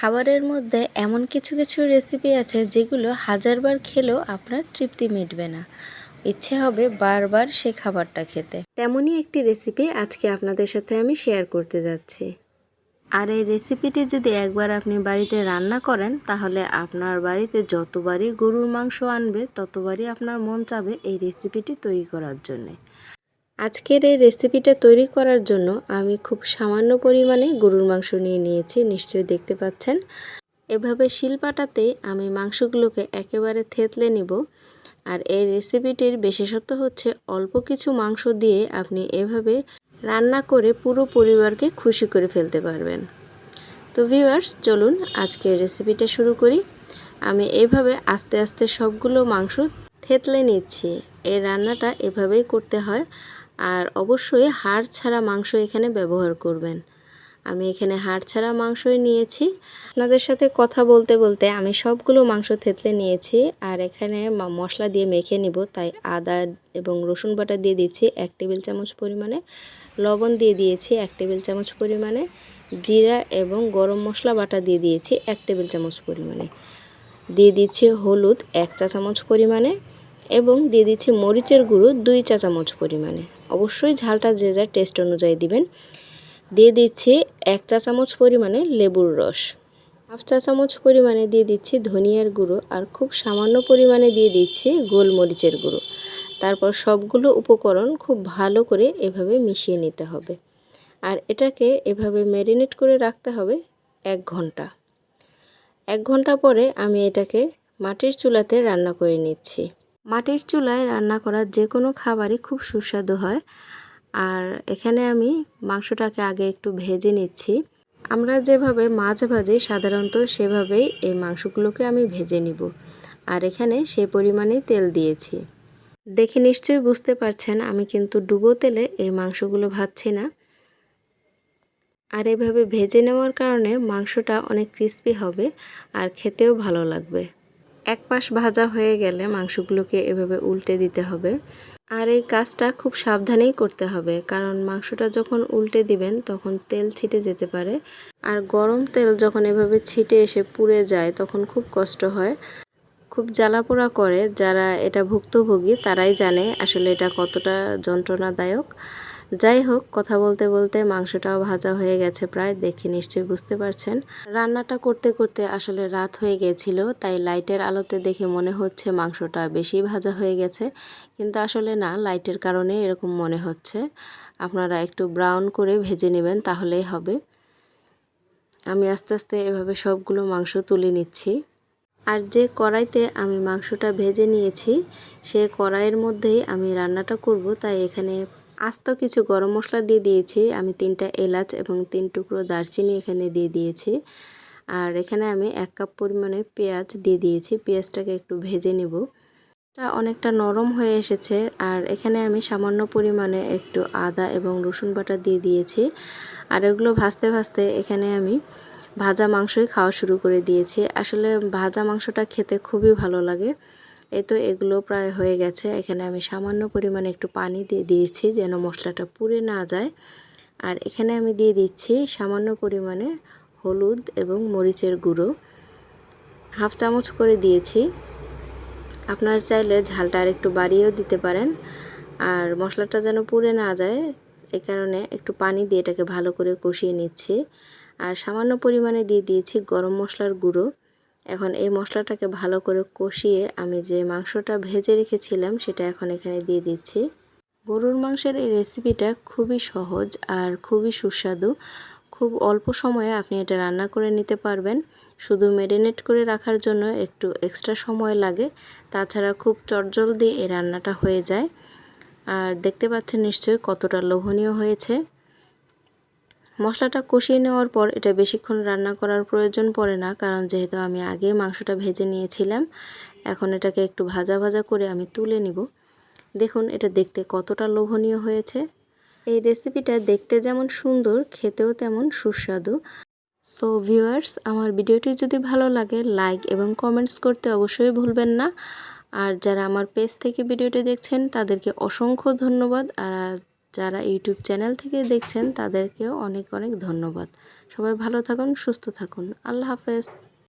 খাবারের মধ্যে এমন কিছু কিছু রেসিপি আছে যেগুলো হাজারবার খেলেও আপনার তৃপ্তি মিটবে না। ইচ্ছে হবে বারবার সে খাবারটা খেতে। তেমনই একটি রেসিপি আজকে আপনাদের সাথে আমি শেয়ার করতে যাচ্ছি। আর এই রেসিপিটি যদি একবার আপনি বাড়িতে রান্না করেন, তাহলে আপনার বাড়িতে যতবারই গরুর মাংস আনবে, ততবারই আপনার মন চাবে এই রেসিপিটি তৈরি করার জন্যে। আজকের এই রেসিপিটা তৈরি করার জন্য আমি খুব সামান্য পরিমাণে গরুর মাংস নিয়ে নিয়েছি, নিশ্চয়ই দেখতে পাচ্ছেন। এভাবে শিলপাটাতে আমি মাংসগুলোকে একেবারে থেতলে নিব। আর এই রেসিপিটির বিশেষত্ব হচ্ছে অল্প কিছু মাংস দিয়ে আপনি এভাবে রান্না করে পুরো পরিবারকে খুশি করে ফেলতে পারবেন। তো ভিউয়ার্স চলুন আজকের রেসিপিটা শুরু করি। আমি এভাবে আস্তে আস্তে সবগুলো মাংস থেতলে নিচ্ছি। এই রান্নাটা এভাবেই করতে হয়। আর অবশ্যই হাড় ছাড়া মাংস এখানে ব্যবহার করবেন। আমি এখানে হাড় ছাড়া মাংসই নিয়েছি। আপনাদের সাথে কথা বলতে বলতে আমি সবগুলো মাংস থেতলে নিয়েছি আর এখানে মশলা দিয়ে মেখে নিব। তাই আদা এবং রসুন বাটা দিয়ে দিচ্ছি এক টেবিল চামচ পরিমাণে। লবণ দিয়ে দিয়েছি এক টেবিল চামচ পরিমাণে। জিরা এবং গরম মশলা বাটা দিয়ে দিয়েছি এক টেবিল চামচ পরিমাণে। দিয়ে দিচ্ছি হলুদ এক চা চামচ পরিমাণে। এবং দিয়ে দিচ্ছি মরিচের গুঁড়ো দুই চা চামচ পরিমাণে। অবশ্যই ঝালটা যে যার টেস্ট অনুযায়ী দিবেন। দিয়ে দিচ্ছি এক চা চামচ পরিমাণে লেবুর রস। হাফ চা চামচ পরিমাণে দিয়ে দিচ্ছি ধনিয়ার গুঁড়ো আর খুব সামান্য পরিমাণে দিয়ে দিচ্ছি গোলমরিচের গুঁড়ো। তারপর সবগুলো উপকরণ খুব ভালো করে এভাবে মিশিয়ে নিতে হবে। আর এটাকে এভাবে ম্যারিনেট করে রাখতে হবে এক ঘণ্টা। এক ঘণ্টা পরে আমি এটাকে মাটির চুলাতে রান্না করে নিচ্ছি। মাটির চুলায় রান্না করা যে কোনো খাবারই খুব সুস্বাদু হয়। আর এখানে আমি মাংসটাকে আগে একটু ভেজে নিচ্ছি। আমরা যেভাবে মাছ ভাজি, সাধারণত সেভাবেই এই মাংসগুলোকে আমি ভেজে নিব। আর এখানে সে পরিমাণে তেল দিয়েছি। দেখে নিশ্চয়ই বুঝতে পারছেন, আমি কিন্তু ডুবো তেলে এই মাংসগুলো ভাজছি না। আর এভাবে ভেজে নেওয়ার কারণে মাংসটা অনেক ক্রিস্পি হবে আর খেতেও ভালো লাগবে। এক পাশ ভাজা হয়ে গেলে মাংসগুলোকে এভাবে উল্টে দিতে হবে। আর এই কাজটা খুব সাবধানেই করতে হবে, কারণ মাংসটা যখন উল্টে দিবেন তখন তেল ছিটে যেতে পারে। আর গরম তেল যখন এভাবে ছিটে এসে পুড়ে যায় তখন খুব কষ্ট হয়। খুব জ্বালাপোড়া করে, যারা এটা ভুক্তভোগী তারাই জানে আসলে এটা কতটা যন্ত্রণাদায়ক। যাই হোক কথা বলতে বলতে মাংসটাও ভাজা হয়ে গেছে প্রায়, দেখে নিশ্চয়ই বুঝতে পারছেন। রান্নাটা করতে করতে আসলে রাত হয়ে গেছিল, তাই লাইটের আলোতে দেখে মনে হচ্ছে মাংসটা বেশি ভাজা হয়ে গেছে। কিন্তু আসলে না, লাইটের কারণে এরকম মনে হচ্ছে। আপনারা একটু ব্রাউন করে ভেজে নেবেন, তাহলেই হবে। আমি আস্তে আস্তে এভাবে সবগুলো মাংস তুলে নিচ্ছি। আর যে কড়াইতে আমি মাংসটা ভেজে নিয়েছি, সে কড়াইয়ের মধ্যেই আমি রান্নাটা করব, তাই এখানে আস্ত কিছু গরম মশলা দিয়ে দিয়েছি। আমি তিনটা এলাচ এবং তিন টুকরো দারচিনি এখানে দিয়ে দিয়েছি। আর এখানে আমি এক কাপ পরিমাণে পেঁয়াজ দিয়ে দিয়েছি। পেঁয়াজটাকে একটু ভেজে নেব। এটা অনেকটা নরম হয়ে এসেছে। আর এখানে আমি সামান্য পরিমাণে একটু আদা এবং রসুন বাটা দিয়ে দিয়েছি। আর এগুলো ভাজতে ভাজতে এখানে আমি ভাজা মাংসই খাওয়া শুরু করে দিয়েছি। আসলে ভাজা মাংসটা খেতে খুবই ভালো লাগে। এই তো এগুলো প্রায় হয়ে গেছে। এখানে আমি সামান্য পরিমাণে একটু পানি দিয়ে দিয়েছি যেন মশলাটা পুড়ে না যায়। আর এখানে আমি দিয়ে দিচ্ছি সামান্য পরিমাণে হলুদ এবং মরিচের গুঁড়ো। হাফ চামচ করে দিয়েছি। আপনারা চাইলে ঝালটা আর একটু বাড়িয়েও দিতে পারেন। আর মশলাটা যেন পুড়ে না যায় এই কারণে একটু পানি দিয়ে এটাকে ভালো করে কষিয়ে নিচ্ছি। আর সামান্য পরিমাণে দিয়ে দিয়েছি গরম মশলার গুঁড়ো। এখন এই মশলাটাকে ভালো করে কষিয়ে আমি যে মাংসটা ভেজে রেখেছিলাম সেটা এখন এখানে দিয়ে দিচ্ছি। গরুর মাংসের এই রেসিপিটা খুবই সহজ আর খুবই সুস্বাদু। খুব অল্প সময়ে আপনি এটা রান্না করে নিতে পারবেন। শুধু ম্যারিনেট করে রাখার জন্য একটু এক্সট্রা সময় লাগে। তাছাড়া খুব চটজলদি এই রান্নাটা হয়ে যায়। আর দেখতে পাচ্ছেন নিশ্চয়ই কতটা লোভনীয় হয়েছে। মশলাটা কষিয়ে নেওয়ার পর এটা বেশিক্ষণ রান্না করার প্রয়োজন পড়ে না, কারণ যেহেতু আমি আগে মাংসটা ভেজে নিয়েছিলাম, এখন এটাকে একটু ভাজা ভাজা করে আমি তুলে নিব। দেখুন, এটা দেখতে কতটা লোভনীয় হয়েছে। এই রেসিপিটা দেখতে যেমন সুন্দর, খেতেও তেমন সুস্বাদু। সো ভিউয়ার্স আমার ভিডিওটি যদি ভালো লাগে লাইক এবং কমেন্টস করতে অবশ্যই ভুলবেন না। আর যারা আমার পেজ থেকে ভিডিওটি দেখছেন, তাদেরকে অসংখ্য ধন্যবাদ। আর যারা ইউটিউব চ্যানেল থেকে দেখছেন, তাদেরকেও অনেক অনেক ধন্যবাদ। সবাই ভালো থাকুন, সুস্থ থাকুন। আল্লাহ হাফেজ।